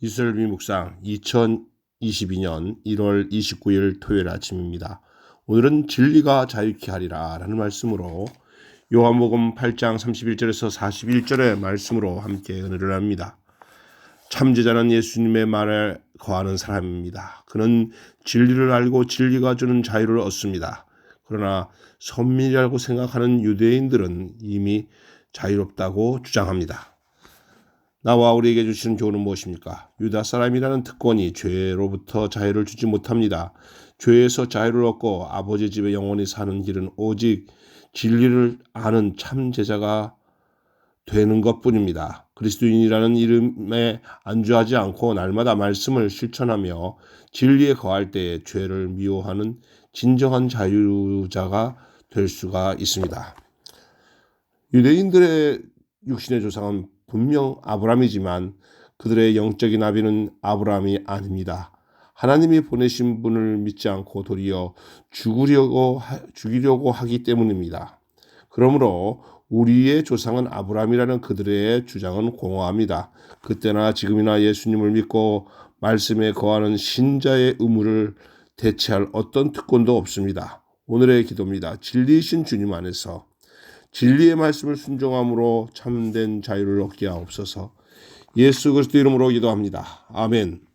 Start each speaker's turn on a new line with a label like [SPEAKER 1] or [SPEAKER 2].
[SPEAKER 1] 이슬비 묵상 2022년 1월 29일 토요일 아침입니다. 오늘은 진리가 자유케 하리라 라는 말씀으로 요한복음 8장 31절에서 41절의 말씀으로 함께 은혜를 합니다. 참제자는 예수님의 말에 거하는 사람입니다. 그는 진리를 알고 진리가 주는 자유를 얻습니다. 그러나 선민이라고 생각하는 유대인들은 이미 자유롭다고 주장합니다. 나와 우리에게 주시는 교훈은 무엇입니까? 유다 사람이라는 특권이 죄로부터 자유를 주지 못합니다. 죄에서 자유를 얻고 아버지 집에 영원히 사는 길은 오직 진리를 아는 참 제자가 되는 것뿐입니다. 그리스도인이라는 이름에 안주하지 않고 날마다 말씀을 실천하며 진리에 거할 때에 죄를 미워하는 진정한 자유자가 될 수가 있습니다. 유대인들의 육신의 조상은 분명 아브라함이지만 그들의 영적인 아비는 아브라함이 아닙니다. 하나님이 보내신 분을 믿지 않고 도리어 죽으려고 하, 죽이려고 하기 때문입니다. 그러므로 우리의 조상은 아브라함이라는 그들의 주장은 공허합니다. 그때나 지금이나 예수님을 믿고 말씀에 거하는 신자의 의무를 대체할 어떤 특권도 없습니다. 오늘의 기도입니다. 진리이신 주님 안에서 진리의 말씀을 순종함으로 참된 자유를 얻게 하옵소서. 예수 그리스도 이름으로 기도합니다. 아멘.